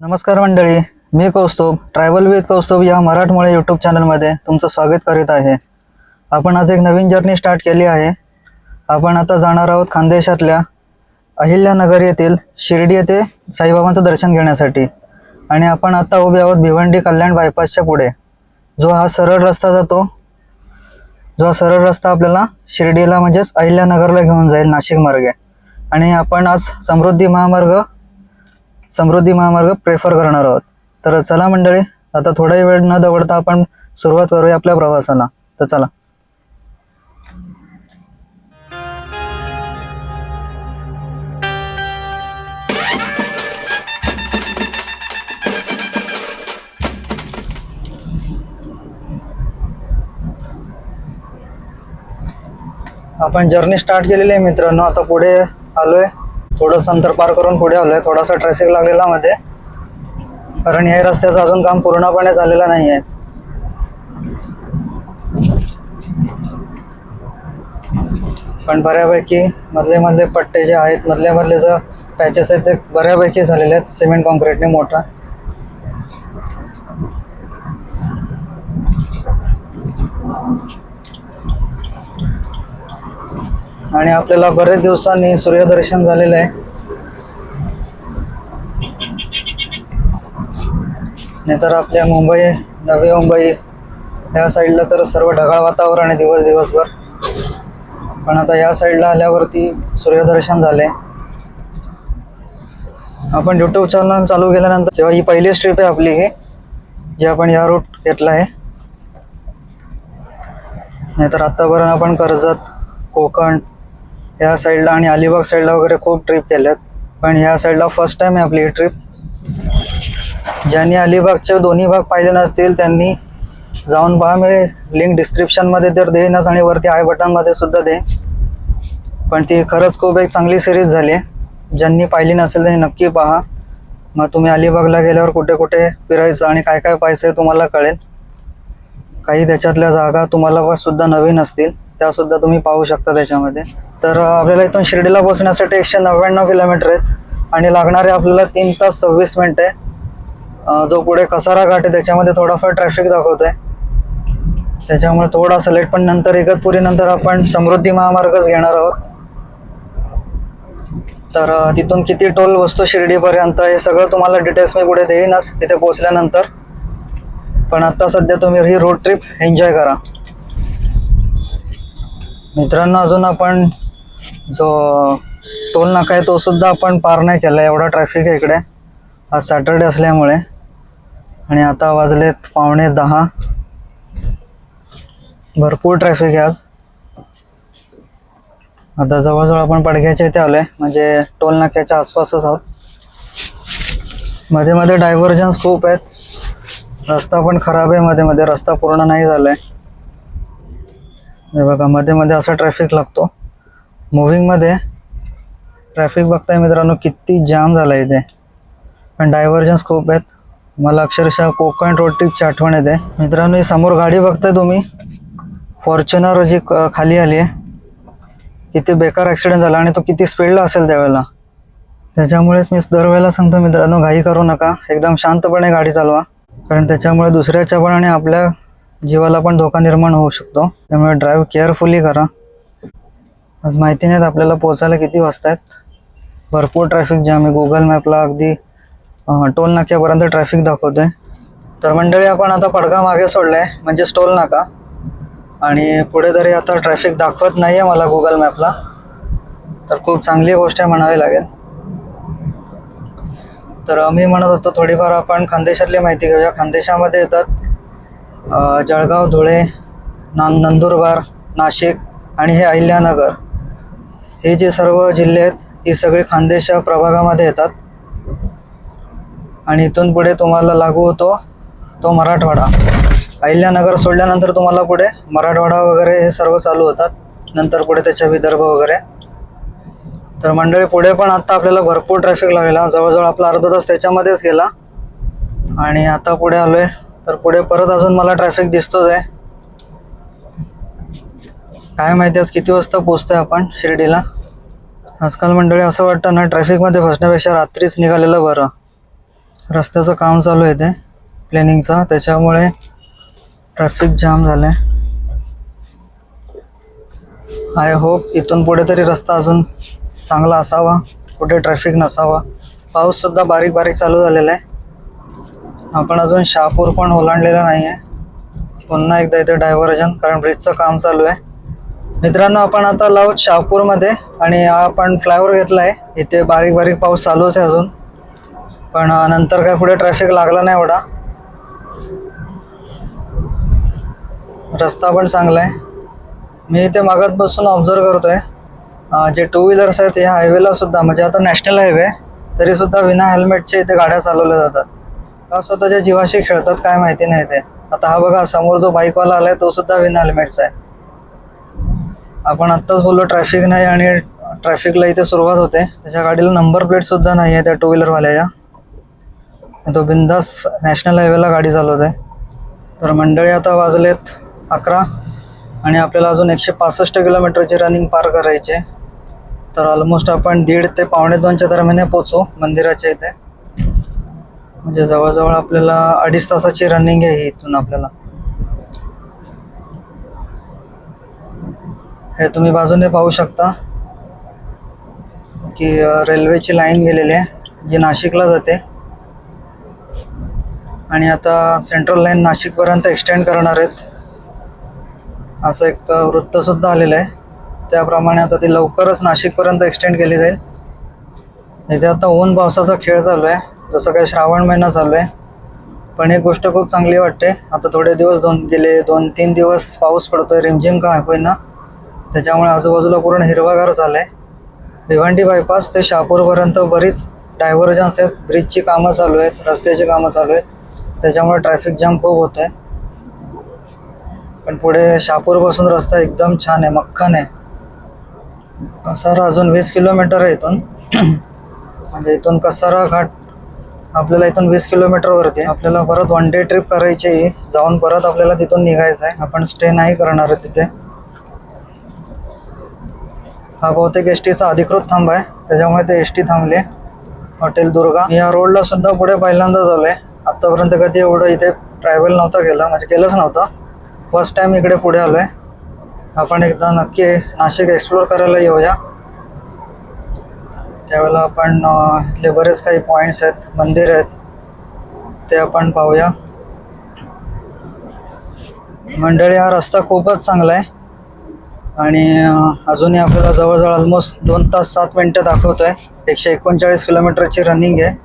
नमस्कार मंडळी मी कौस्तुभ ट्रॅव्हल विथ कौस्तुभ या मराठमोळे यूट्यूब चॅनलमध्ये तुमचं स्वागत करीत आहे. आपण आज एक नवीन जर्नी स्टार्ट केली आहे. आपण आता जाणार आहोत खानदेशातल्या अहिल्यानगर येथील शिर्डी येथे साईबाबांचं दर्शन घेण्यासाठी. आणि आपण आता उभे आहोत भिवंडी कल्याण बायपासच्या पुढे. जो हा सरळ रस्ता जातो जो हा सरळ रस्ता आपल्याला शिर्डीला म्हणजेच अहिल्यानगरला घेऊन जाईल नाशिक मार्गे. आणि आपण आज समृद्धी महामार्ग समृद्धी महामार्ग प्रेफर करणार आहोत. तर चला मंडळी आता थोडाही वेळ न दवडता आपण सुरुवात करूया आपल्या प्रवासाला. तर चला. आपण जर्नी स्टार्ट केलेली आहे मित्रांनो. आता पुढे आलोय. थोडंसं अंतर पार करून पुढे आलोय. थोडासा ट्रॅफिक लागलेला मध्ये. कारण या रस्त्याचं अजून काम पूर्णपणे झालेलं नाही आहे पण बऱ्यापैकी मधले मधले पट्टे जे आहेत मधले मधले जे पॅचेस आहेत ते बऱ्यापैकी झालेले आहेत. सिमेंट कॉन्क्रीटने मोठा. आणि आपल्याला बरेच दिवसांनी सूर्यदर्शन झालेलं आहे. नाहीतर आपल्या मुंबई नवी मुंबई ह्या साईडला तर सर्व ढगाळ वातावरण आहे दिवस दिवसभर. पण आता या साईडला आल्यावरती सूर्यदर्शन झाले आपण यूट्यूब चॅनल चालू केल्यानंतर जेव्हा ही पहिली ट्रिप आहे आपली ही जी आपण या रूट घेतला आहे. नाहीतर आत्तापर्यंत आपण कर्जत कोकण ह्या साईडला आणि अलिबाग साईडला वगैरे खूप ट्रिप केल्यात. पण ह्या साईडला फर्स्ट टाइम आहे आपली ही ट्रिप ज्यांनी अलिबागचे दोन्ही भाग पाहिले नसतील त्यांनी जाऊन पहा. मी लिंक डिस्क्रिप्शनमध्ये तर देईनच आणि वरती आय बटनमध्ये सुद्धा दे. पण ती खरंच खूप एक चांगली सिरीज झाली. आहे ज्यांनी पाहिली नसेल त्यांनी नक्की पहा. मग तुम्ही अलिबागला गेल्यावर कुठे कुठे फिरायचं आणि काय काय पाहायचं तुम्हाला कळेल. काही त्याच्यातल्या जागा तुम्हाला पण सुद्धा नवीन असतील. त्या सुद्धा तुम्ही पाहू शकता त्याच्यामध्ये. तर आपल्याला इथून शिर्डीला पोहोचण्यासाठी एकशे नव्याण्णव किलोमीटर आहेत. आणि लागणारे आपल्याला तीन तास सव्वीस मिनिट आहे. जो पुढे कसारा घाट आहे त्याच्यामध्ये थोडाफार ट्रॅफिक दाखवतोय. त्याच्यामुळे थोडासा लेट पण नंतर इगतपुरी नंतर आपण समृद्धी महामार्गच घेणार आहोत. तर तिथून किती टोल बसतो शिर्डीपर्यंत हे सगळं तुम्हाला डिटेल्स मी पुढे देईनच तिथे पोहोचल्यानंतर. पण आता सध्या तुम्ही ही रोड ट्रिप एन्जॉय करा. मित्रांनो अजून आपण जो टोल नाका आहे तो सुद्धा आपण पार नाही केला. एवढा ट्रॅफिक आहे इकडे. आज सॅटर्डे असल्यामुळे. आणि आता वाजलेत पावणे दहा. भरपूर ट्रॅफिक आहे आज. आता जवळजवळ आपण पडघ्याच्या इथे आलोय. म्हणजे टोल नाक्याच्या आसपासच आहोत. मध्ये मध्ये डायव्हर्जन्स खूप आहेत. रस्ता पण खराब आहे मध्ये मध्ये. रस्ता पूर्ण नाही झालाय. हे बघा मध्ये मध्ये असा ट्रॅफिक लागतो. मुव्हिंगमध्ये ट्रॅफिक बघताय मित्रांनो किती जाम झाला इथे. पण डायव्हर्जन्स खूप आहेत. मला अक्षरशः कोकण रोड ट्रिपची आठवण येते. मित्रांनो ही समोर गाडी बघताय तुम्ही. फॉर्च्युनर जी क- खाली आली आहे. किती बेकार ॲक्सिडेंट झाला आणि तो किती स्पीडला असेल त्यावेळेला. त्याच्यामुळेच मी दरवेळेला सांगतो मित्रांनो घाई करू नका. एकदम शांतपणे गाडी चालवा. कारण त्याच्यामुळे दुसऱ्याच्या पण आणि आपल्या जीवाला पण धोका निर्माण होऊ शकतो. त्यामुळे ड्राईव्ह केअरफुली करा. आज माहिती नाहीत आपल्याला पोचायला किती वाजता आहेत भरपूर ट्रॅफिक जाम आहे. गुगल मॅपला अगदी टोल नाक्यापर्यंत ट्रॅफिक दाखवतोय. तर मंडळी आपण आता पडगा मागे सोडला आहे म्हणजेच टोल नाका. आणि पुढे तरी आता ट्रॅफिक दाखवत नाही आहे मला गुगल मॅपला तर खूप चांगली गोष्ट आहे म्हणावी लागेल. तर मी म्हणत होतो थोडीफार आपण खानदेशातली माहिती घेऊया. खानदेशामध्ये येतात जळगाव धुळे ना नंदुरबार नाशिक आणि हे अहिल्यानगर. हे जे सर्व जिल्हे आहेत ही सगळी खानदेश प्रभागामध्ये येतात. आणि इथून पुढे तुम्हाला लागू होतो तो मराठवाडा. अहिल्यानगर सोडल्यानंतर तुम्हाला पुढे मराठवाडा वगैरे हे सर्व चालू होतात. नंतर पुढे त्याच्या विदर्भ वगैरे. तर मंडळी पुढे पण आत्ता आपल्याला भरपूर ट्रॅफिक लागलेला. जवळजवळ आपला अर्धा तास त्याच्यामध्येच गेला. आणि आता पुढे आलो आहे तर पुढे परत अजून मला ट्रॅफिक दिसतोच आहे. काय माहिती आज किती वाजता पोचतोय आपण शिर्डीला. आजकाल मंडळी असं वाटतं ना ट्रॅफिकमध्ये फसण्यापेक्षा रात्रीच निघालेलं बरं. रस्त्याचं काम चालू आहे ते प्लॅनिंगचं त्याच्यामुळे ट्रॅफिक जाम झालं आहे आय होप इथून पुढे तरी रस्ता अजून चांगला असावा कुठे ट्रॅफिक नसावा. पाऊससुद्धा बारीक बारीक चालू झालेला आहे. आपण अजून शहापूर पण ओलांडलेला नाही आहे पुन्हा एकदा इथे डायव्हर्जन कारण ब्रिजचं काम चालू आहे. मित्रांनो आपण आता लावत शहापूरमध्ये आणि आपण फ्लायओव्हर घेतला आहे इथे बारीक बारीक पाऊस चालूच आहे अजून. पण नंतर काय पुढे ट्रॅफिक लागला नाही एवढा. रस्ता पण चांगला आहे. मी इथे मागत बसून ऑब्झर्व करतो आहे जे टू व्हीलर्स आहेत या हायवेला सुद्धा म्हणजे आता नॅशनल हायवे तरीसुद्धा विना हेल्मेटचे इथे गाड्या चालवल्या जातात. का स्वतःच्या जीवाशी खेळतात काय माहिती नाही ते. आता हा बघा समोर जो बाईकवाला आलाय तो सुद्धा विना हेल्मेटचा आहे. आपण आत्ताच बोललो ट्रॅफिक नाही आणि ट्रॅफिकला इथे सुरुवात होते. त्याच्या गाडीला नंबर प्लेट सुद्धा नाही आहे त्या टू व्हीलरवाल्याच्या तो बिंदास नॅशनल हायवेला गाडी चालवत आहे तर मंडळी आता वाजलेत अकरा आणि आपल्याला अजून एकशे पासष्ट किलोमीटरची रनिंग पार करायची आहे. तर ऑलमोस्ट आपण दीड ते पावणे दोनच्या दरम्यान पोचू मंदिराच्या इथे. म्हणजे जवळजवळ आपल्याला अडीच तासाची रनिंग आहे ही इथून आपल्याला. हे तुम्ही बाजूने पाहू शकता की रेल्वेची लाईन गेलेली आहे जी नाशिकला जाते. आणि आता सेंट्रल लाईन नाशिकपर्यंत एक्सटेंड करणार आहेत. असं एक वृत्तसुद्धा आलेलं आहे. त्याप्रमाणे आता ती लवकरच नाशिकपर्यंत एक्सटेंड केली जाईल. इथे आता ऊन पावसाचा खेळ चालू आहे. जसं काय श्रावण महिना चालू आहे पण एक गोष्ट खूप चांगली वाटते. आता थोडे दिवस दोन गेले दोन तीन दिवस पाऊस पडतोय रिमझिम का होईना. त्याच्यामुळे आजूबाजूला पूर्ण हिरवागार झालं आहे भिवंडी बायपास ते शहापूरपर्यंत बरीच डायव्हर्जन्स आहेत. ब्रिजची कामं चालू आहेत रस्त्याची कामं चालू आहेत. त्याच्यामुळे ट्रॅफिक जाम खूप होत आहे पण पुढे शहापूरपासून रस्ता एकदम छान आहे मक्खन आहे. कसारा अजून वीस किलोमीटर आहे इथून. म्हणजे इथून कसारा घाट आपल्याला इथून वीस किलोमीटरवरती आहे. आपल्याला परत वन डे ट्रिप करायची आहे. जाऊन परत आपल्याला तिथून निघायचं आहे. आपण स्टे नाही करणार आहे तिथे. हा बहुतेक एस टीचा अधिकृत थांबा आहे. त्याच्यामुळे ते एस टी थांबले. हॉटेल दुर्गा. या रोडला सुद्धा पुढे पहिल्यांदा झालो आहे आत्तापर्यंत कधी एवढं इथे ट्रॅव्हल नव्हतं केलं. म्हणजे केलंच नव्हतं. फर्स्ट टाइम इकडे पुढे आलो आहे आपण एकदा नक्की नाशिक एक्सप्लोर करायला येऊया. त्यावेळेला आपण इथले बरेच काही पॉईंट्स आहेत मंदिर आहेत ते आपण पाहूया. मंडळी हा रस्ता खूपच चांगला आहे. आणि अजूनही आपल्याला जवळजवळ ऑलमोस्ट दोन तास सात मिनटं दाखवतोय. एकशे एकोणचाळीस किलोमीटरची रनिंग आहे.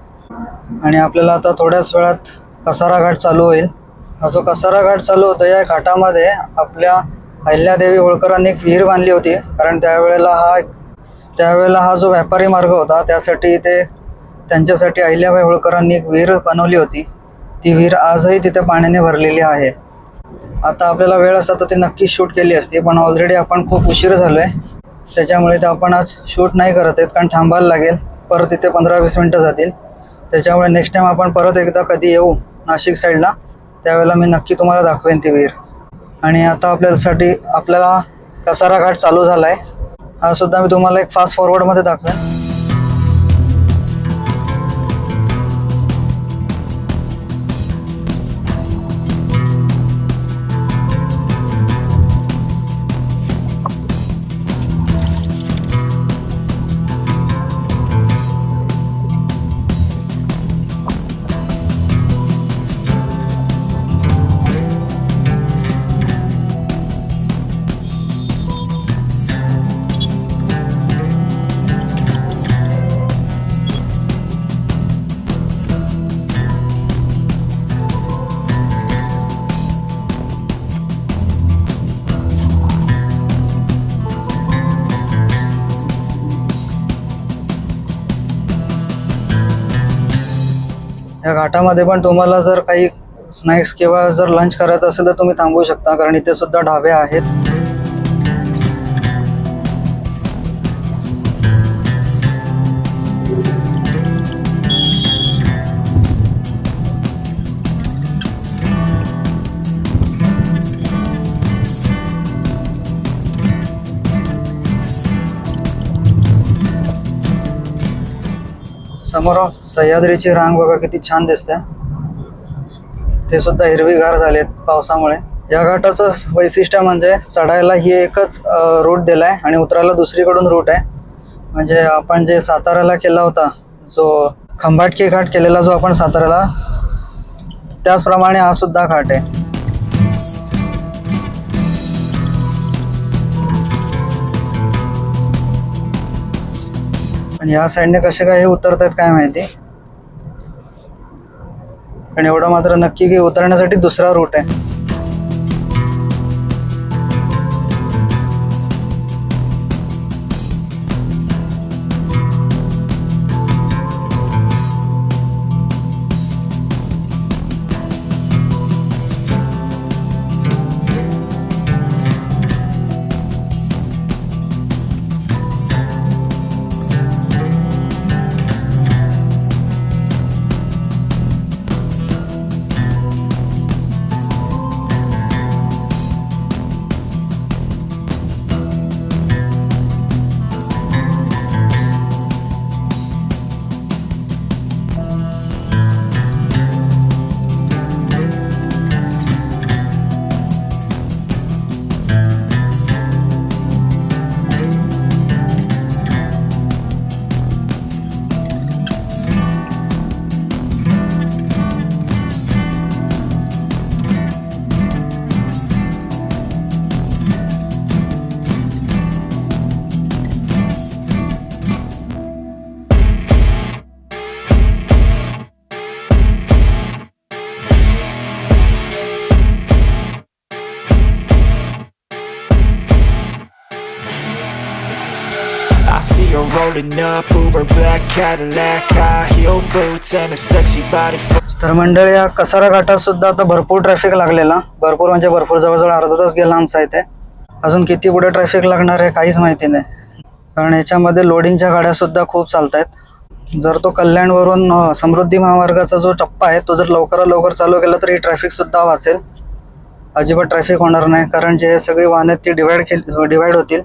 आणि आपल्याला आता थोड्याच वेळात कसारा घाट चालू होईल. हा जो कसारा घाट चालू होतो या घाटामध्ये आपल्या अहिल्यादेवी होळकरांनी एक विहीर बांधली होती. कारण त्यावेळेला हा एक- त्यावेळेला हा जो व्यापारी मार्ग होता त्यासाठी ते त्यांच्यासाठी अहिल्याबाई होळकरांनी एक विहीर बनवली होती. ती विहीर आजही तिथे पाण्याने भरलेली आहे. आता आपल्याला वेळ असता तर ती नक्कीच शूट केली असती पण ऑलरेडी आपण खूप उशीर झालो आहे त्याच्यामुळे ते आपण आज शूट नाही करत आहेत कारण थांबायला लागेल. परत तिथे पंधरा वीस मिनटं जातील. त्याच्यामुळे नेक्स्ट टाईम आपण परत एकदा कधी येऊ नाशिक साईडला त्यावेळेला मी नक्की तुम्हाला दाखवेन ती विहीर. आणि आता आपल्यासाठी आपल्याला कसारा घाट चालू झाला आहे हा सुद्धा मी तुम्हाला एक फास्ट फॉरवर्डमध्ये दाखवेन. या घाटामध्ये पण तुम्हाला जर काही स्नॅक्स किंवा जर लंच करायचं असेल तर तुम्ही थांबू शकता कारण इथे सुद्धा ढाबे आहेत. समोर सह्याद्रीची रांग बघा किती छान दिसते. ते सुद्धा हिरवीगार झालेत पावसामुळे. या घाटाचं वैशिष्ट्य म्हणजे चढायला ही एकच रूट दिलाय आणि उतरायला दुसरीकडून रूट आहे. म्हणजे आपण जे साताऱ्याला केला होता जो खंबाटकी घाट केलेला जो आपण साताऱ्याला त्याचप्रमाणे हा सुद्धा घाट आहे. आणि या साईडने कसे काय हे उतरत आहेत काय माहिती? पण एवढं मात्र नक्की की उतरण्यासाठी दुसरा रूट आहे. Up, Uber black Cadillac High heel boots and a sexy body तर मंडळी या कसारा घाटात सुद्धा आता भरपूर ट्रॅफिक लागलेला. भरपूर म्हणजे भरपूर जवळजवळ अर्धा तास गेला आमचा इथे. अजून किती पुढे ट्रॅफिक लागणार आहे काहीच माहिती नाही. कारण याच्यामध्ये लोडिंगच्या गाड्या सुद्धा खूप चालत आहेत जर तो कल्याणवरून समृद्धी महामार्गाचा जो टप्पा आहे तो जर लवकरात लवकर चालू केला तर ही ट्रॅफिक सुद्धा वाचेल. अजिबात ट्रॅफिक होणार नाही कारण जे सगळी वाहने आहेत ती डिवाईड केली डिवाईड होतील.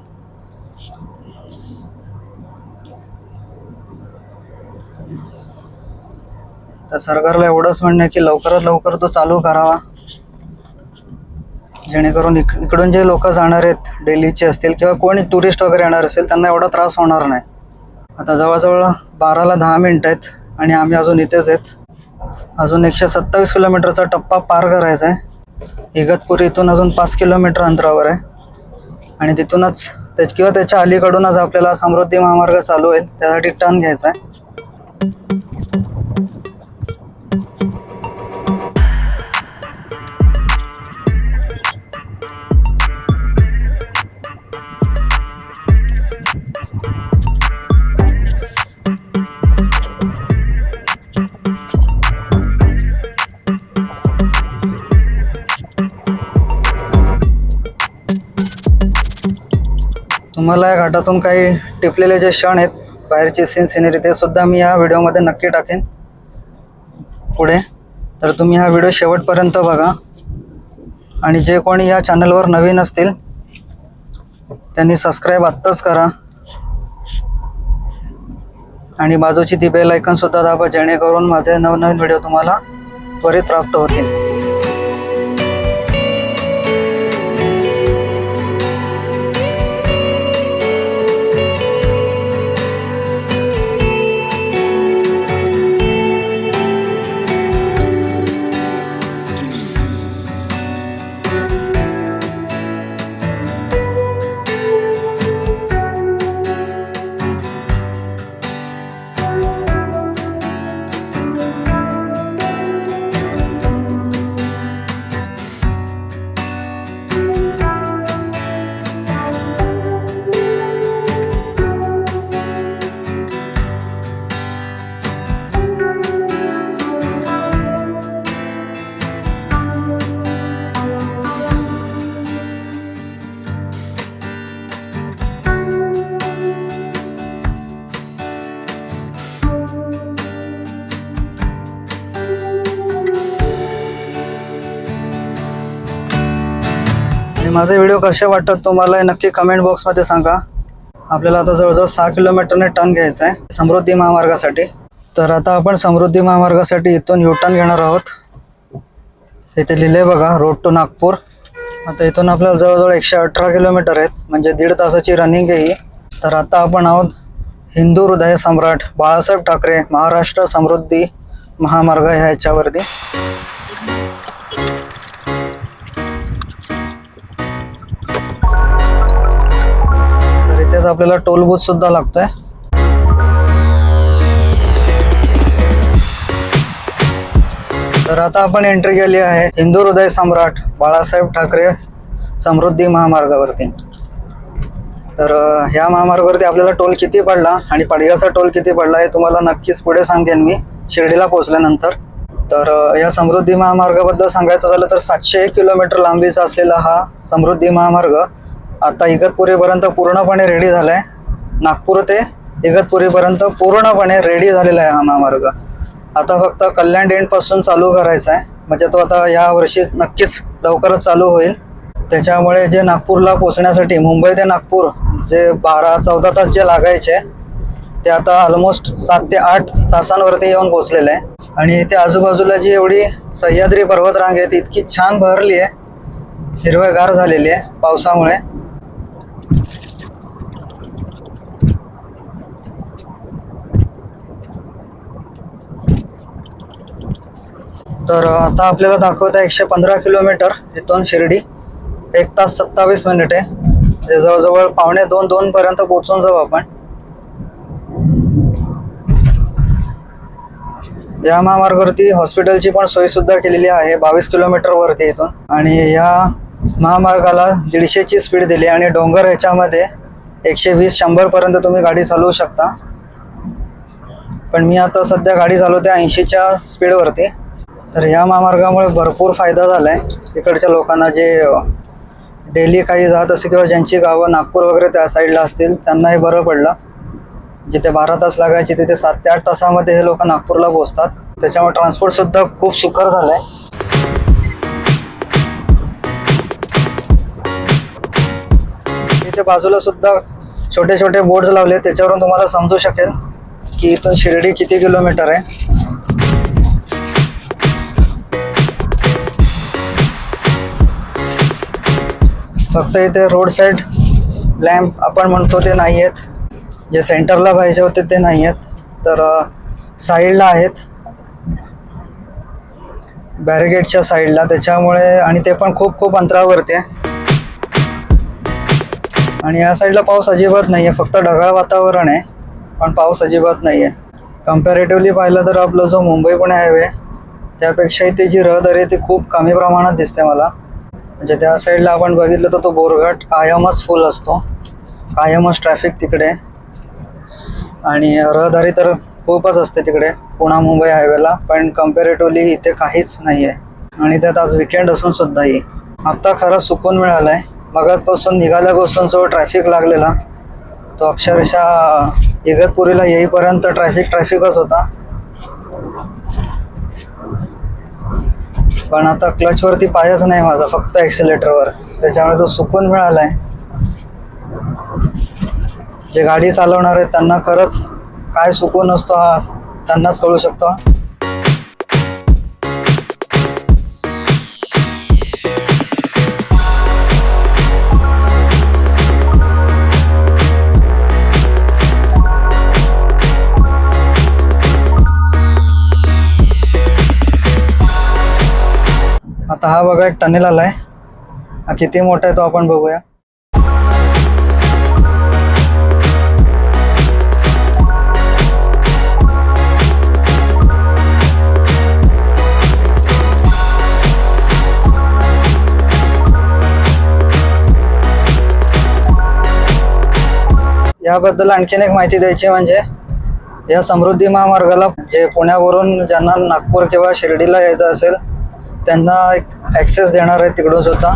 तर सरकारला एवढंच म्हणणं आहे की लवकरात लवकर तो चालू करावा. जेणेकरून इक इकडून जे लोक जाणार आहेत दिल्लीचे असतील किंवा कोणी टुरिस्ट वगैरे येणार असेल त्यांना एवढा त्रास होणार नाही. आता जवळजवळ बाराला दहा मिनटं आहेत आणि आम्ही अजून इथेच आहेत. अजून एकशे सत्तावीस किलोमीटरचा टप्पा पार करायचा आहे. इगतपुरी इथून अजून पाच किलोमीटर अंतरावर आहे. आणि तिथूनच त्या किंवा त्याच्या अलीकडूनच आपल्याला समृद्धी महामार्ग चालू आहे त्यासाठी टर्न घ्यायचा आहे. मला या घाटातून काही टिपलेले जे क्षण आहेत बाहेरचे सीन सिनेरी ते सुद्धा मी या व्हिडिओमध्ये नक्की टाकेन. पुढे. तर तुम्ही हा व्हिडिओ शेवटपर्यंत बघा. आणि जे कोणी या चॅनलवर नवीन असतील त्यांनी सबस्क्राईब आत्ताच करा. आणि बाजूची ती बेल ऐकनसुद्धा दाबा जेणेकरून माझे नवनवीन व्हिडिओ तुम्हाला त्वरित प्राप्त होतील. माझे व्हिडिओ कसे वाटतात तुम्हाला नक्की कमेंट बॉक्समध्ये सांगा. आपल्याला आता जवळजवळ सहा किलोमीटरने टर्न घ्यायचा आहे समृद्धी महामार्गासाठी. तर आता आपण समृद्धी महामार्गासाठी इथून युटर्न घेणार आहोत. इथे लिहिले बघा रोड टू नागपूर. आता इथून आपल्याला जवळजवळ एकशे अठरा किलोमीटर आहेत म्हणजे दीड तासाची रनिंग आहे ही. तर आता आपण आहोत हिंदू हृदय सम्राट बाळासाहेब ठाकरे महाराष्ट्र समृद्धी महामार्ग ह्या ह्याच्यावरती तर आपल्याला टोल बूथ सुद्धा लागतोय. तर आता आपण एंट्री केली आहे हिंदू हृदय सम्राट बाळासाहेब ठाकरे समृद्धी महामार्गावरती. तर ह्या महामार्गावरती आपल्याला टोल किती पडला आणि पडग्याचा टोल किती पडला हे तुम्हाला नक्कीच पुढे सांगेन मी शिर्डीला पोहोचल्यानंतर. तर या समृद्धी महामार्गाबद्दल सांगायचं झालं तर सातशे एक किलोमीटर लांबीचा असलेला हा समृद्धी महामार्ग आता इगतपुरीपर्यंत पूर्णपणे रेडी झालाय. नागपूर ते इगतपुरीपर्यंत पूर्णपणे रेडी झालेला आहे हा महामार्ग. आता फक्त कल्याण डेंटपासून चालू करायचा आहे. म्हणजे तो आता या वर्षी नक्कीच लवकरच चालू होईल. त्याच्यामुळे जे नागपूरला पोहोचण्यासाठी मुंबई ते नागपूर जे बारा चौदा तास जे लागायचे ते आता ऑलमोस्ट सात ते आठ तासांवरती येऊन पोहोचलेले आहे. आणि इथे आजूबाजूला जी एवढी सह्याद्री पर्वतरांग आहे ती इतकी छान बहरली आहे. हिरवेगार झालेली आहे पावसामुळे. तर आता आपल्याला दाखवत आहे एकशे पंधरा किलोमीटर इथून शिर्डी. एक तास सत्तावीस मिनिटे म्हणजे जवळजवळ पावणे दोन दोन पर्यंत पोहोचून जाऊ आपण. या महामार्गावरती हॉस्पिटलची पण सोय सुद्धा केलेली आहे. बावीस किलोमीटर वरती इथून. आणि या महामार्गाला दीडशेची स्पीड दिली आणि डोंगर ह्याच्यामध्ये एकशे वीस शंभर पर्यंत तुम्ही गाडी चालवू शकता. पण मी आता सध्या गाडी चालवते ऐंशीच्या स्पीडवरती तर या महामार्गामुळे भरपूर फायदा झाला आहे इकडच्या लोकांना जे डेली काही जात असेल किंवा ज्यांची गावं नागपूर वगैरे त्या साईडला असतील त्यांनाही बरं पडलं. जिथे बारा तास लागायचे तिथे सात ते आठ तासामध्ये हे लोक नागपूरला पोहोचतात. त्याच्यामुळे ट्रान्सपोर्टसुद्धा खूप सुकर आहे इथे बाजूला सुद्धा छोटे छोटे बोर्ड लावले त्याच्यावरून तुम्हाला समजू शकेल की इथून शिर्डी किती किलोमीटर आहे. फक्त इथे रोड साईड लॅम्प आपण म्हणतो ते नाही आहेत जे सेंटरला पाहिजे होते ते नाही आहेत तर साईडला आहेत. बॅरिगेटच्या साईडला त्याच्यामुळे आणि ते पण खूप खूप अंतरावरती आहे. आणि या साईडला पाऊस अजिबात नाही आहे फक्त ढगाळ वातावरण आहे. पण पाऊस अजिबात नाही आहे कम्पॅरेटिव्हली पाहिलं तर आपला जो मुंबई पुणे हायवे त्यापेक्षा इथे जी रहदारी आहे ती खूप कमी प्रमाणात दिसते मला. म्हणजे त्या साईडला आपण बघितलं तर तो बोरघाट कायमच फुल असतो. कायमच ट्रॅफिक तिकडे. आणि रहदारी तर खूपच असते तिकडे पुणा मुंबई हायवेला पण कम्पॅरेटिव्हली इथे काहीच नाही आहे आणि त्यात आज विकेंड असून सुद्धाही. आत्ता खरं सुकून मिळालं आहे मगातपासून निघाल्यापासून जो ट्रॅफिक लागलेला तो अक्षरशः इगतपुरीला येईपर्यंत ट्रॅफिक ट्रॅफिकच होता. पण आता क्लचवरती पायच नाही माझा फक्त ॲक्सिलेटरवर त्याच्यामुळे तो सुकून मिळाला आहे जे गाडी चालवणार आहेत त्यांना खरंच काय सुकून असतो हा त्यांनाच कळू शकतो. हा बघा एक टनेल आलाय. हा किती मोठा आहे तो आपण बघूया. याबद्दल आणखीन एक माहिती द्यायची म्हणजे या समृद्धी महामार्गाला जे पुण्यावरून ज्यांना नागपूर किंवा शिर्डीला यायचं असेल त्यांना एक ॲक्सेस देणार आहे तिकडून सुद्धा.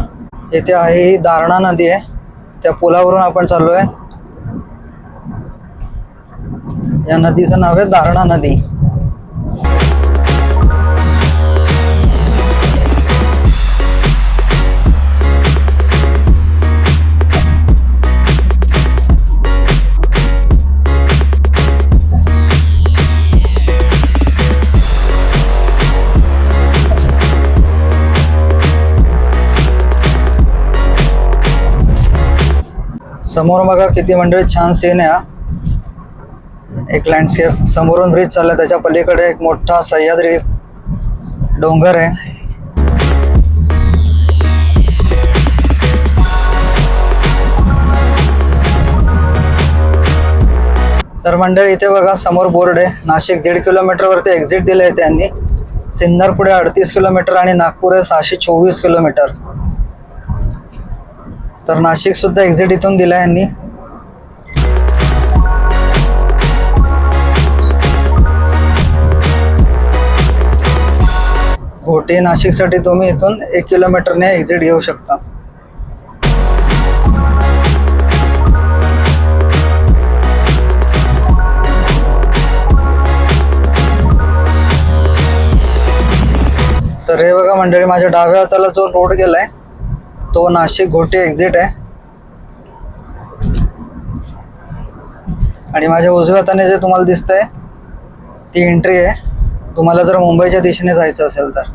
इथे आहे ही दारणा नदी आहे. त्या पुलावरून आपण चाललो आहे या नदीचं नाव आहे दारणा नदी. समोर बघा किती मंडळी छान सीन आहे हा. एक लँडस्केप समोरून ब्रिज चालला त्याच्या पलीकडे एक मोठा सह्याद्री डोंगर आहे. तर मंडळी इथे बघा समोर बोर्ड आहे. नाशिक दीड किलोमीटरवरती एक्झिट दिले आहे त्यांनी. सिन्नर पुढे अडतीस किलोमीटर आणि नागपूर आहे सहाशे चोवीस किलोमीटर तर नाशिक सुद्धा एक्झिट इथून दिला आहे यांनी. घोटी नाशिकसाठी तुम्ही इथून एक किलोमीटरने एक्झिट घेऊ शकता. तर हे बघा मंडळी माझ्या डाव्या हाताला जो रोड गेलाय तो नाशिक घोटे एक्झिट आहे. आणि माझ्या उजव्या हाताने जे तुम्हाला दिसतंय ती एंट्री आहे. तुम्हाला जर मुंबईच्या दिशेने जायचं असेल तर.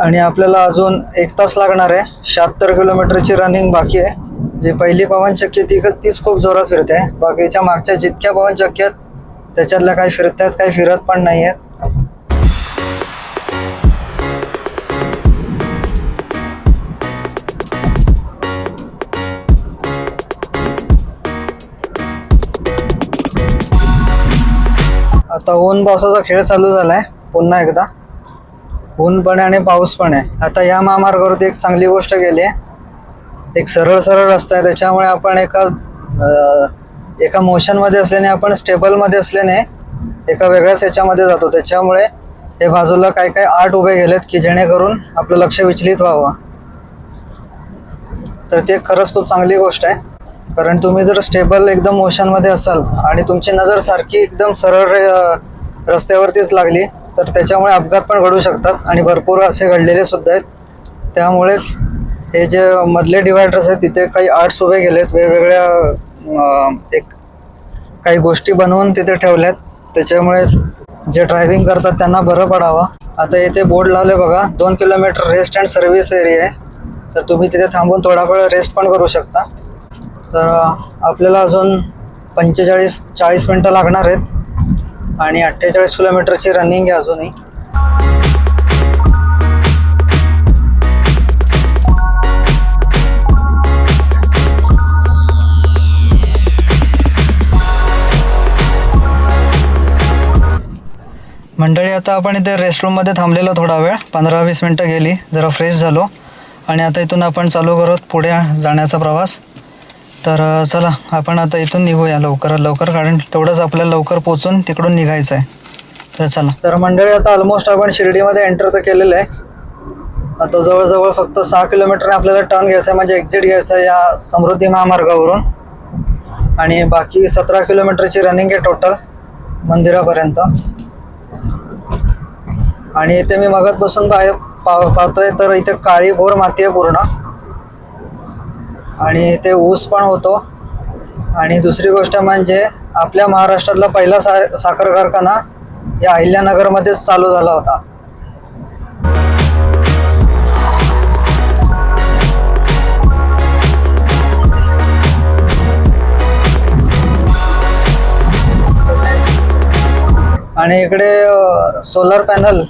आणि आपल्याला अजून एक तास लागणार आहे. शहात्तर किलोमीटरची रनिंग बाकी आहे. जी पहिली पवनचक्की ती तीच खूप जोरात फिरते. बाकीच्या मागच्या जितक्या पवनचक्की आहेत त्याच्यातल्या काही फिरत आहेत काही फिरत पण नाही आहेत आता ऊन पावसाचा खेळ चालू झालाय पुन्हा एकदा. ऊन पण आहे आणि पाऊस पण आहे. आता या महामार्गावरती एक चांगली गोष्ट गेली आहे. एक सरळ सरळ रस्ता आहे त्याच्यामुळे आपण एका एका मोशनमध्ये असल्याने आपण स्टेबलमध्ये असल्याने एका वेगळ्याच याच्यामध्ये जातो. त्याच्यामुळे हे बाजूला काय काय आठ उभे गेलेत की जेणेकरून आपलं लक्ष विचलित व्हावं. तर ते खरंच खूप चांगली गोष्ट आहे. कारण तुम्ही जर स्टेबल एकदम मोशनमध्ये असाल आणि तुमची नजर सारखी एकदम सरळ रस्त्यावरतीच लागली तर त्याच्यामुळे अपघात पण घडू शकतात आणि भरपूर असे घडलेले सुद्धा आहेत. त्यामुळेच हे जे मधले डिवायडर्स आहेत तिथे काही आर्ट्स उभे गेलेत वेगवेगळ्या एक काही गोष्टी बनवून तिथे ठेवल्यात. त्याच्यामुळे जे ड्रायव्हिंग करतात त्यांना बरं पडावं. आता इथे बोर्ड लावले बघा दोन kilometre rest and service area आहे. तर तुम्ही तिथे थांबून थोडा वेळ रेस्ट पण करू शकता. तर आपल्याला अजून पंचेचाळीस चाळीस मिनटं लागणार आहेत. आणि अठ्ठेचाळीस किलोमीटरची रनिंग आहे अजूनही. मंडळी आता आपण इथे रेस्टरूममध्ये थांबलेलो थोडा वेळ. पंधरा वीस मिनटं गेली. जरा फ्रेश झालो. आणि आता इथून आपण चालू करत पुढे जाण्याचा प्रवास. तर चला आपण आता इथून निघूया लवकर. लवकर कारण तेवढंच आपल्याला लवकर पोचून तिकडून निघायचं आहे तर चला. तर मंडळी आता ऑलमोस्ट आपण शिर्डीमध्ये एंटर तर केलेलं आहे. आता जवळजवळ फक्त सहा किलोमीटर आपल्याला टर्न घ्यायचा आहे म्हणजे एक्झिट घ्यायचं आहे या समृद्धी महामार्गावरून. आणि बाकी सतरा किलोमीटरची रनिंग आहे टोटल मंदिरापर्यंत. आणि इथे मी मगत बसून पाय पा पाहतोय तर इथे काळी भोर माती आहे पूर्ण. आणि ते ऊस पण होतो. आणि दुसरी गोष्ट म्हणजे आपल्या महाराष्ट्रातला पहिला सा साखर कारखाना या अहिल्यानगरमध्येच चालू झाला होता. आणि इकडे सोलर पॅनल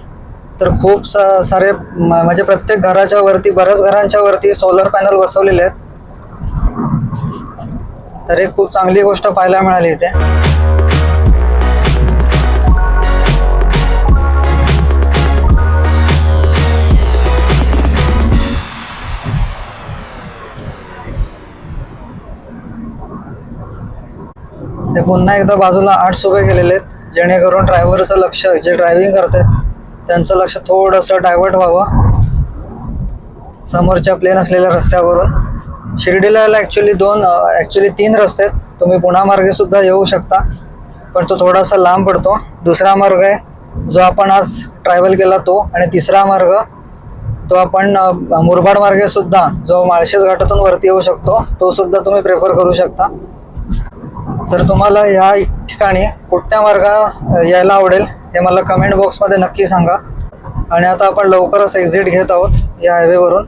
तर खूप सा सारे म्हणजे प्रत्येक घराच्या वरती बऱ्याच घरांच्या वरती सोलर पॅनल बसवलेले आहेत. तर एक खूप चांगली गोष्ट पाहायला मिळाली इथे. ते पुन्हा एकदा बाजूला आठ उभे केलेले आहेत जेणेकरून ड्रायव्हरचं लक्ष जे ड्रायव्हिंग करतात त्यांचं लक्ष थोडंसं डायव्हर्ट व्हावं. समोरच्या प्लेन असलेल्या रस्त्यावरून. शिर्डीला ॲक्च्युली दोन ॲक्च्युली तीन रस्ते आहेत. तुम्ही पुणा मार्गे सुद्धा येऊ शकता. पण तो थोडासा लांब पडतो. दुसरा मार्ग आहे जो आपण आज ट्रॅव्हल केला तो. आणि तिसरा मार्ग तो आपण मुरबाड मार्गे सुद्धा जो माळशेज घाटातून वरती येऊ शकतो तो सुद्धा तुम्ही प्रेफर करू शकता. तर तुम्हाला या ठिकाणी कुठल्या मार्गा यायला आवडेल हे मला कमेंट बॉक्समध्ये नक्की सांगा. आणि आता आपण लवकरच एक्झिट घेत आहोत या हायवेवरून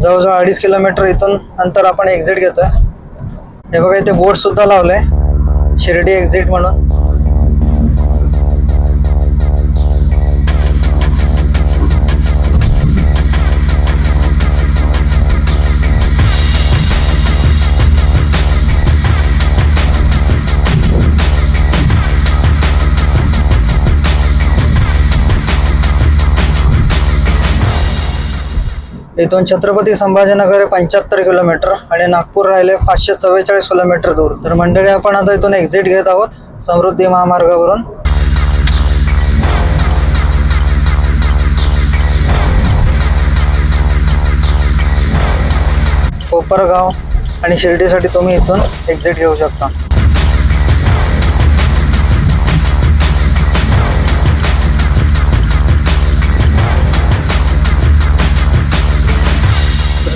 जवळजवळ अडीच किलोमीटर इथून नंतर आपण एक्झिट घेतोय. हे बघा इथे बोर्ड सुद्धा लावलंय. शिर्डी एक्झिट म्हणून. इथून छत्रपती संभाजीनगर पंच्याहत्तर किलोमीटर आणि नागपूर राहिले पाचशे चव्वेचाळीस किलोमीटर दूर. तर मंडळी आपण आता इथून एक्झिट घेत आहोत समृद्धी महामार्गावरून. कोपरगाव आणि शिर्डीसाठी तुम्ही इथून एक्झिट घेऊ शकता.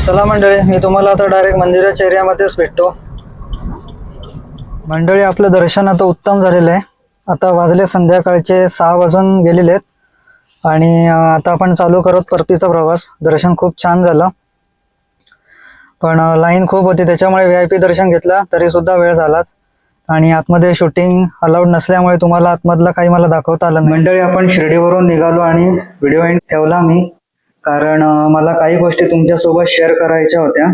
चला मंडळी मी तुम्हाला आता डायरेक्ट मंदिराच्या एरियामध्येच भेटतो. मंडळी आपलं दर्शन आता उत्तम झालेलं आहे. आता वाजले संध्याकाळचे सहा वाजून गेलेले आहेत. आणि आता आपण चालू करत परतीचा प्रवास. दर्शन खूप छान झालं. पण लाईन खूप होती त्याच्यामुळे व्ही आय पी दर्शन घेतलं तरी सुद्धा वेळ झालाच. आणि आतमध्ये शूटिंग अलाउड नसल्यामुळे तुम्हाला आतमधलं काही मला दाखवता आलं मंडळी आपण शिर्डीवरून निघालो आणि व्हिडिओ एंड ठेवला मी. कारण मला काही गोष्टी तुमच्यासोबत शेअर करायच्या होत्या.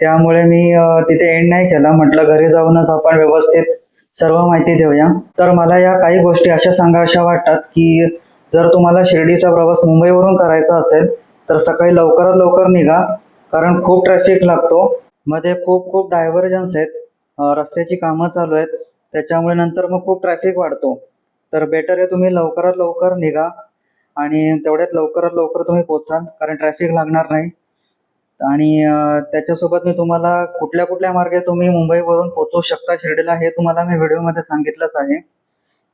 त्यामुळे मी तिथे एंड नाही केला. म्हटलं घरी जाऊनच आपण व्यवस्थित सर्व माहिती देऊया. तर मला या काही गोष्टी अशा सांगाव्याशा वाटतात की जर तुम्हाला शिर्डीचा प्रवास मुंबईवरून करायचा असेल तर सकाळी लवकरात लवकर निघा कारण खूप ट्रॅफिक लागतो. मध्ये खूप खूप डायव्हर्जन्स आहेत. रस्त्याची कामं चालू आहेत. त्याच्यामुळे नंतर मग खूप ट्रॅफिक वाढतो. तर बेटर आहे तुम्ही लवकरात लवकर निघा. आणि तेवढ्यात लवकरात लवकर तुम्ही पोहोचाल कारण ट्रॅफिक लागणार नाही. आणि त्याच्यासोबत मी तुम्हाला कुठल्या कुठल्या मार्गे तुम्ही मुंबईवरून पोहोचू शकता शिर्डीला हे तुम्हाला मी व्हिडिओमध्ये सांगितलंच आहे.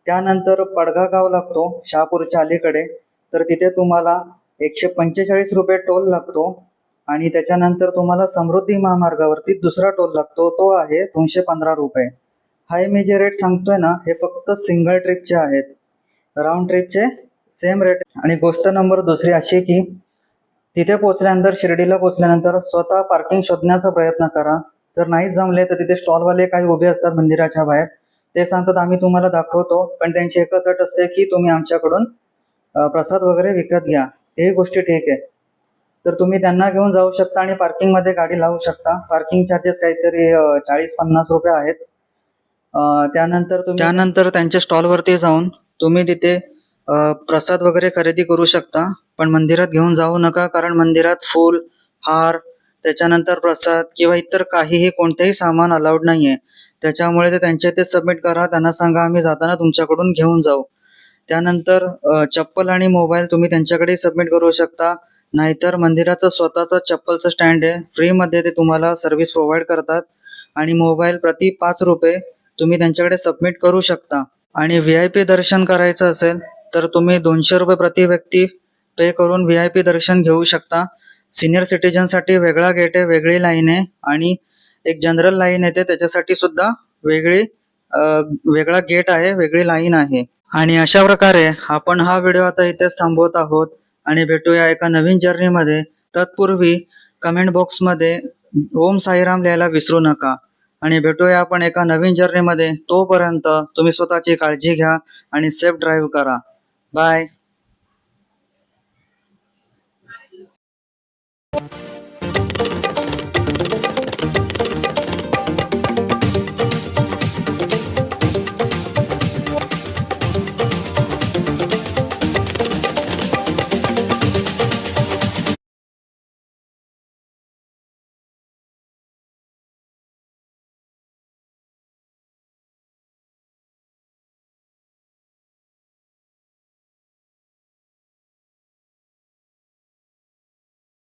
त्यानंतर पडगा गाव लागतो शहापूरच्या अलीकडे. तर तिथे तुम्हाला एकशे पंचेचाळीस रुपये टोल लागतो. आणि त्याच्यानंतर तुम्हाला समृद्धी महामार्गावरती दुसरा टोल लागतो तो आहे दोनशे पंधरा रुपये. हाय मी जे रेट सांगतोय ना हे फक्त सिंगल ट्रिपचे आहेत. राऊंड ट्रिपचे सेम रेट. आणि गोष्ट नंबर दुसरी अशी की तिथे पोहोचल्यानंतर शिर्डीला पोहोचल्यानंतर स्वतः पार्किंग शोधण्याचा प्रयत्न करा. जर नाही जमले तर तिथे स्टॉलवाले काही उभे असतात मंदिराच्या बाहेर. ते सांगतात आम्ही तुम्हाला दाखवतो. पण त्यांची एकच अट असते की तुम्ही आमच्याकडून प्रसाद वगैरे विकत घ्या. हे गोष्टी ठीक आहे. तर तुम्ही त्यांना घेऊन जाऊ शकता आणि पार्किंगमध्ये गाडी लावू शकता. पार्किंग चार्जेस काहीतरी चाळीस पन्नास रुपये आहेत. त्यानंतर त्यानंतर त्यांच्या स्टॉलवरती जाऊन तुम्ही तिथे प्रसाद वगैरे खरेदी करू शकता पण मंदिरात घेऊन जाऊ नका कारण मंदिरात फूल हार त्याच्यानंतर प्रसाद किंवा इतर काहीही कोणतेही सामान अलाउड नाही आहे त्याच्यामुळे ते त्यांच्या ते सबमिट करा त्यांना सांगा आम्ही जाताना तुमच्याकडून घेऊन जाऊ. त्यानंतर चप्पल आणि मोबाईल तुम्ही त्यांच्याकडे सबमिट करू शकता. नाहीतर मंदिराचं स्वतःचं चप्पलचं स्टँड आहे. फ्रीमध्ये ते तुम्हाला सर्व्हिस प्रोव्हाइड करतात. आणि मोबाईल प्रति पाच रुपये तुम्ही त्यांच्याकडे सबमिट करू शकता. आणि व्ही आय पी दर्शन करायचं असेल तर तुम्ही दोनशे रुपये प्रति व्यक्ती पे करून व्ही आय पी दर्शन घेऊ शकता. सिनियर सिटीजनसाठी वेगळा गेट आहे वेगळी लाईन आहे आणि एक जनरल लाईन येते. त्याच्यासाठी सुद्धा वेगळी वेगळा गेट आहे वेगळी लाईन आहे. आणि अशा प्रकारे आपण हा व्हिडिओ आता इथेच थांबवत आहोत आणि भेटूया एका नवीन जर्नीमध्ये तत्पूर्वी कमेंट बॉक्समध्ये ओम साईराम लिहायला विसरू नका. आणि भेटूया आपण एका नवीन जर्नीमध्ये तोपर्यंत तुम्ही स्वतःची काळजी घ्या आणि सेफ ड्राईव्ह करा. Bye.